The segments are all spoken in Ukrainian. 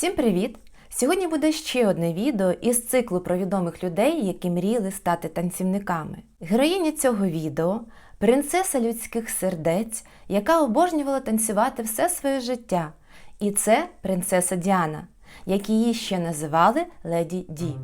Всім привіт! Сьогодні буде ще одне відео із циклу про відомих людей, які мріяли стати танцівниками. Героїня цього відео принцеса людських сердець, яка обожнювала танцювати все своє життя. І це принцеса Діана, як її ще називали Леді Ді.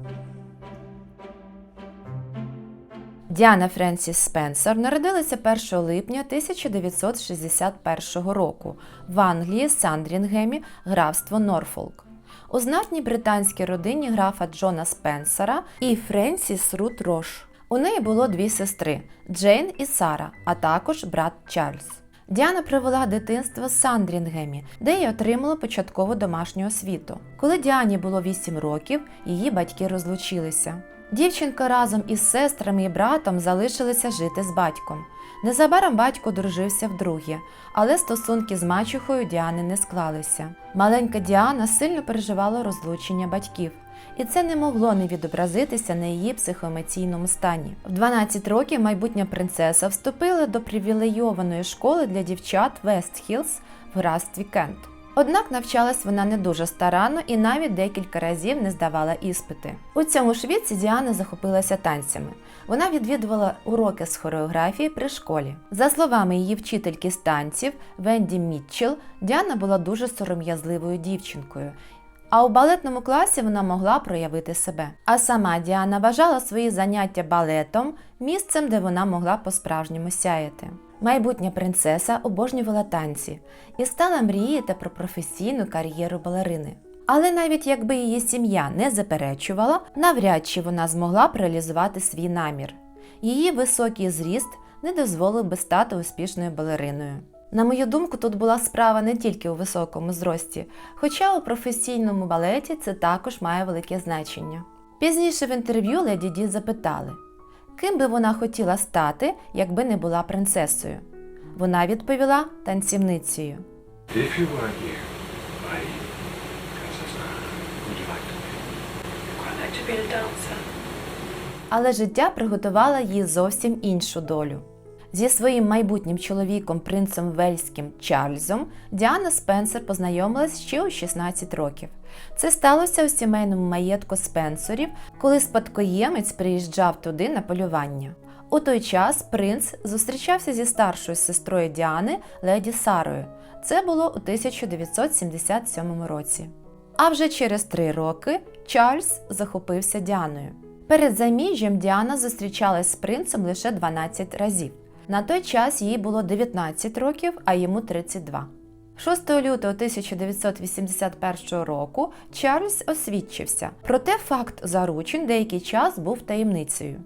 Діана Френсіс Спенсер народилася 1 липня 1961 року в Англії, Сандрінгемі, графство Норфолк. У знатній британській родині графа Джона Спенсера і Френсіс Рут Рош. У неї було дві сестри Джейн і Сара, а також брат Чарльз. Діана провела дитинство в Сандрінгемі, де й отримала початкову домашню освіту. Коли Діані було 8 років, її батьки розлучилися. Дівчинка разом із сестрами і братом залишилися жити з батьком. Незабаром батько дружився вдруге, але стосунки з мачухою Діани не склалися. Маленька Діана сильно переживала розлучення батьків, і це не могло не відобразитися на її психоемоційному стані. В 12 років майбутня принцеса вступила до привілейованої школи для дівчат Вестхілз в графстві Кент. Однак навчалась вона не дуже старанно і навіть декілька разів не здавала іспити. У цьому ж віці Діана захопилася танцями. Вона відвідувала уроки з хореографії при школі. За словами її вчительки з танців Венді Мітчелл, Діана була дуже сором'язливою дівчинкою. А у балетному класі вона могла проявити себе. А сама Діана вважала свої заняття балетом місцем, де вона могла по-справжньому сяяти. Майбутня принцеса обожнювала танці і стала мріяти про професійну кар'єру балерини. Але навіть якби її сім'я не заперечувала, навряд чи вона змогла б реалізувати свій намір. Її високий зріст не дозволив би стати успішною балериною. На мою думку, тут була справа не тільки у високому зрості, хоча у професійному балеті це також має велике значення. Пізніше в інтерв'ю Леді Ді запитали, ким би вона хотіла стати, якби не була принцесою. Вона відповіла танцівницею. Але життя приготувало їй зовсім іншу долю. Зі своїм майбутнім чоловіком, принцем Вельським Чарльзом, Діана Спенсер познайомилась ще у 16 років. Це сталося у сімейному маєтку Спенсерів, коли спадкоємець приїжджав туди на полювання. У той час принц зустрічався зі старшою сестрою Діани леді Сарою. Це було у 1977 році. А вже через три роки Чарльз захопився Діаною. Перед заміжжям Діана зустрічалась з принцем лише 12 разів. На той час їй було 19 років, а йому 32. 6 лютого 1981 року Чарльз освідчився, проте факт заручень деякий час був таємницею.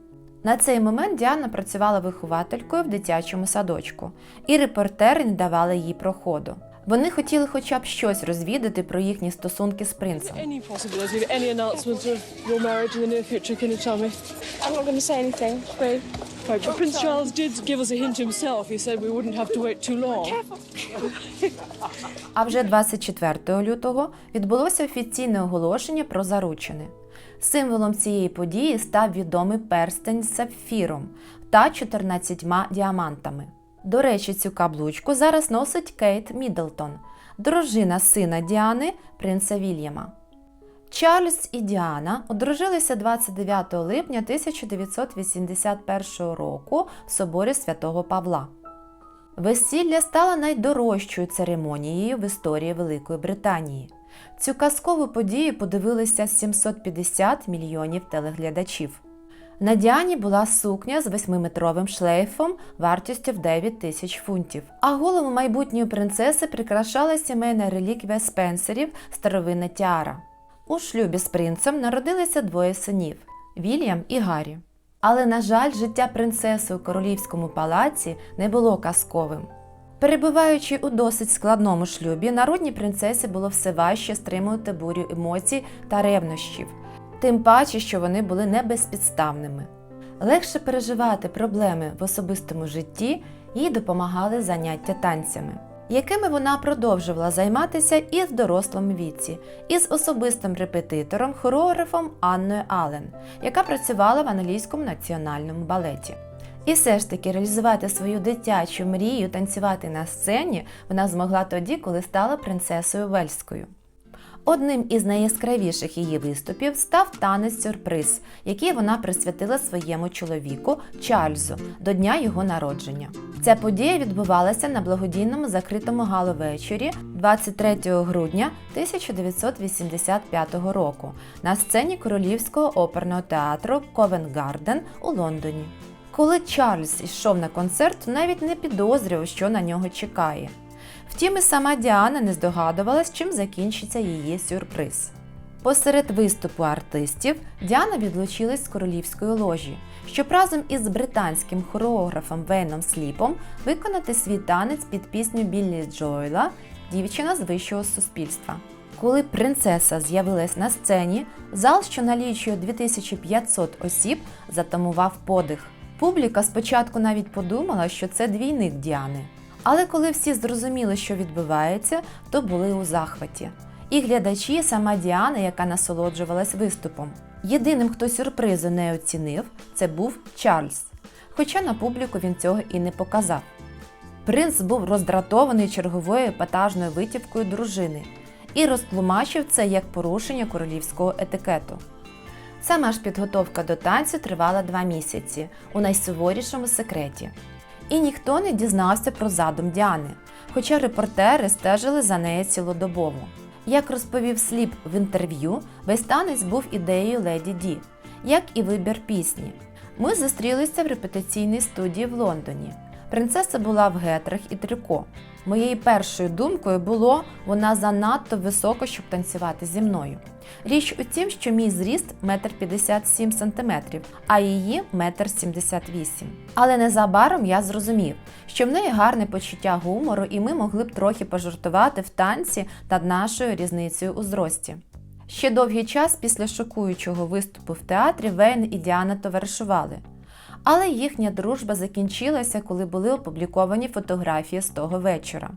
На цей момент Діана працювала вихователькою в дитячому садочку, і репортери не давали їй проходу. Вони хотіли хоча б щось розвідати про їхні стосунки з принцем. But Prince Charles did give us a hint himself. He said we wouldn't have to wait too long. А вже 24 лютого відбулося офіційне оголошення про заручини. Символом цієї події став відомий перстень з сапфіром та 14 діамантами. До речі, цю каблучку зараз носить Кейт Міддлтон, дружина сина Діани, принца Вільяма. Чарльз і Діана одружилися 29 липня 1981 року в соборі святого Павла. Весілля стало найдорожчою церемонією в історії Великої Британії. Цю казкову подію подивилися 750 мільйонів телеглядачів. На Діані була сукня з восьмиметровим шлейфом вартістю в 9 тисяч фунтів, а голову майбутньої принцеси прикрашала сімейна реліквія Спенсерів старовинна тіара. У шлюбі з принцем народилися двоє синів Вільям і Гаррі. Але, на жаль, життя принцеси у королівському палаці не було казковим. Перебуваючи у досить складному шлюбі, народній принцесі було все важче стримувати бурю емоцій та ревнощів, тим паче, що вони були не безпідставними. Легше переживати проблеми в особистому житті їй допомагали заняття танцями, якими вона продовжувала займатися і в дорослому віці, із особистим репетитором, хореографом Анною Аллен, яка працювала в англійському національному балеті. І все ж таки реалізувати свою дитячу мрію танцювати на сцені вона змогла тоді, коли стала принцесою Вельською. Одним із найяскравіших її виступів став танець сюрприз, який вона присвятила своєму чоловіку Чарльзу до дня його народження. Ця подія відбувалася на благодійному закритому галовечорі 23 грудня 1985 року на сцені Королівського оперного театру Ковент Гарден у Лондоні. Коли Чарльз йшов на концерт, навіть не підозрював, що на нього чекає. Втім, і сама Діана не здогадувалась, чим закінчиться її сюрприз. Посеред виступу артистів Діана відлучилась з королівської ложі, щоб разом із британським хореографом Вейном Сліпом виконати свій танець під пісню Біллі Джойла Дівчина з вищого суспільства. Коли принцеса з'явилась на сцені, зал, що налічує 2500 осіб, затамував подих. Публіка спочатку навіть подумала, що це двійник Діани. Але коли всі зрозуміли, що відбувається, то були у захваті. І глядачі, і сама Діана, яка насолоджувалась виступом. Єдиним, хто сюрпризу не оцінив, це був Чарльз. Хоча на публіку він цього і не показав. Принц був роздратований черговою епатажною витівкою дружини і розтлумачив це як порушення королівського етикету. Сама ж підготовка до танцю тривала два місяці у найсуворішому секреті. І ніхто не дізнався про задум Діани, хоча репортери стежили за нею цілодобово. Як розповів Сліп в інтерв'ю, весь танець був ідеєю Леді Ді, як і вибір пісні. Ми зустрілися в репетиційній студії в Лондоні. Принцеса була в гетрах і трико. Моєю першою думкою було, вона занадто високо, щоб танцювати зі мною. Річ у тім, що мій зріст 1,57 см, а її 1,78 м. Але незабаром я зрозумів, що в неї гарне почуття гумору, і ми могли б трохи пожартувати в танці над нашою різницею у зрості. Ще довгий час після шокуючого виступу в театрі Вейн і Діана товаришували. Але їхня дружба закінчилася, коли були опубліковані фотографії з того вечора.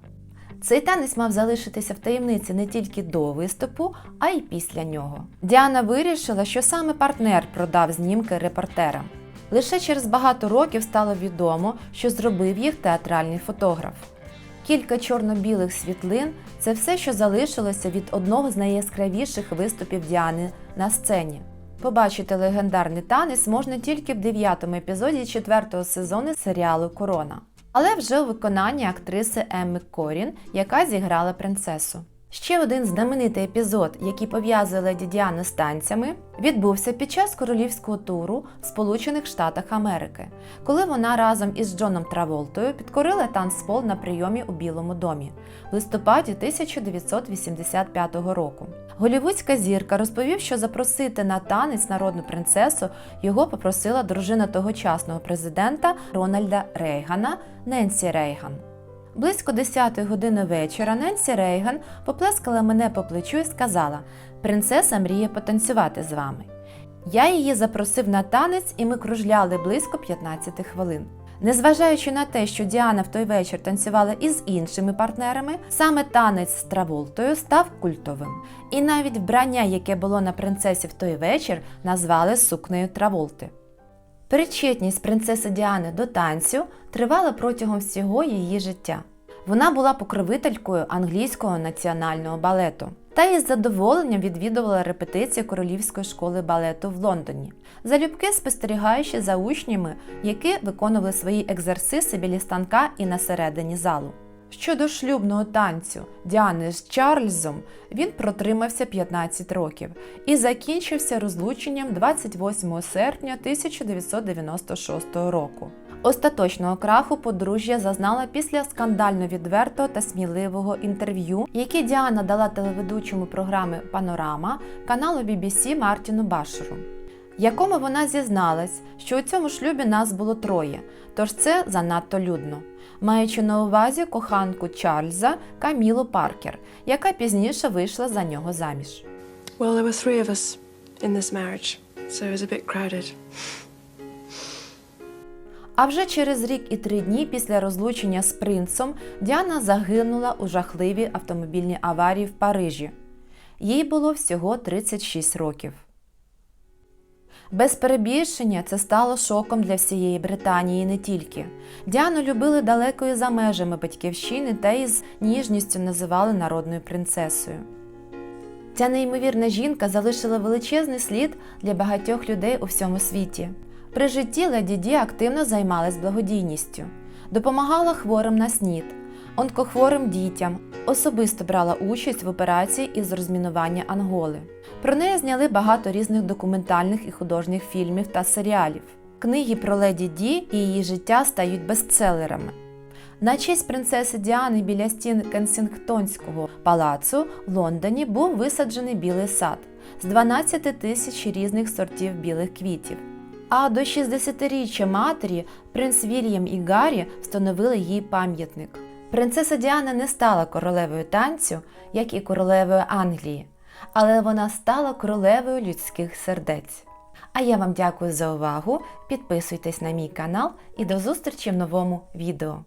Цей танець мав залишитися в таємниці не тільки до виступу, а й після нього. Діана вирішила, що саме партнер продав знімки репортерам. Лише через багато років стало відомо, що зробив їх театральний фотограф. Кілька чорно-білих світлин це все, що залишилося від одного з найяскравіших виступів Діани на сцені. Побачити легендарний танець можна тільки в дев'ятому епізоді четвертого сезону серіалу Корона, але вже у виконанні актриси Емми Корін, яка зіграла принцесу. Ще один знаменитий епізод, який пов'язує леді Діану з танцями, відбувся під час королівського туру в Сполучених Штатах Америки, коли вона разом із Джоном Траволтою підкорила танцпол на прийомі у Білому домі в листопаді 1985 року. Голівудська зірка розповів, що запросити на танець народну принцесу його попросила дружина тогочасного президента Рональда Рейгана Ненсі Рейган. Близько 10 години вечора Ненсі Рейган поплескала мене по плечу і сказала: Принцеса мріє потанцювати з вами. Я її запросив на танець, і ми кружляли близько 15 хвилин. Незважаючи на те, що Діана в той вечір танцювала із іншими партнерами, саме танець з Траволтою став культовим. І навіть вбрання, яке було на принцесі в той вечір, назвали сукнею Траволти. Причетність принцеси Діани до танцю тривала протягом всього її життя. Вона була покровителькою англійського національного балету та із задоволенням відвідувала репетиції Королівської школи балету в Лондоні, залюбки спостерігаючи за учнями, які виконували свої екзерсиси біля станка і на середині залу. Щодо шлюбного танцю Діани з Чарльзом, він протримався 15 років і закінчився розлученням 28 серпня 1996 року. Остаточного краху подружжя зазнала після скандально відвертого та сміливого інтерв'ю, яке Діана дала телеведучому програми Панорама каналу BBC Мартіну Башеру, якому вона зізналась, що у цьому шлюбі нас було троє, тож це занадто людно, маючи на увазі коханку Чарльза Камілу Паркер, яка пізніше вийшла за нього заміж. Well, there were three of us in this marriage, so it was a bit crowded. А вже через рік і три дні після розлучення з принцем Діана загинула у жахливій автомобільній аварії в Парижі. Їй було всього 36 років. Без перебільшення це стало шоком для всієї Британії і не тільки. Діану любили далеко за межами батьківщини та із ніжністю називали народною принцесою. Ця неймовірна жінка залишила величезний слід для багатьох людей у всьому світі. При житті леді Ді активно займалась благодійністю, допомагала хворим на снід, онкохворим дітям, особисто брала участь в операції із розмінування Анголи. Про неї зняли багато різних документальних і художніх фільмів та серіалів. Книги про леді Ді і її життя стають бестселерами. На честь принцеси Діани біля стін Кенсінгтонського палацу в Лондоні був висаджений білий сад з 12 тисяч різних сортів білих квітів. А до 60-річчя матері принц Вільям і Гаррі встановили їй пам'ятник. Принцеса Діана не стала королевою танцю, як і королевою Англії, але вона стала королевою людських сердець. А я вам дякую за увагу. Підписуйтесь на мій канал і до зустрічі в новому відео.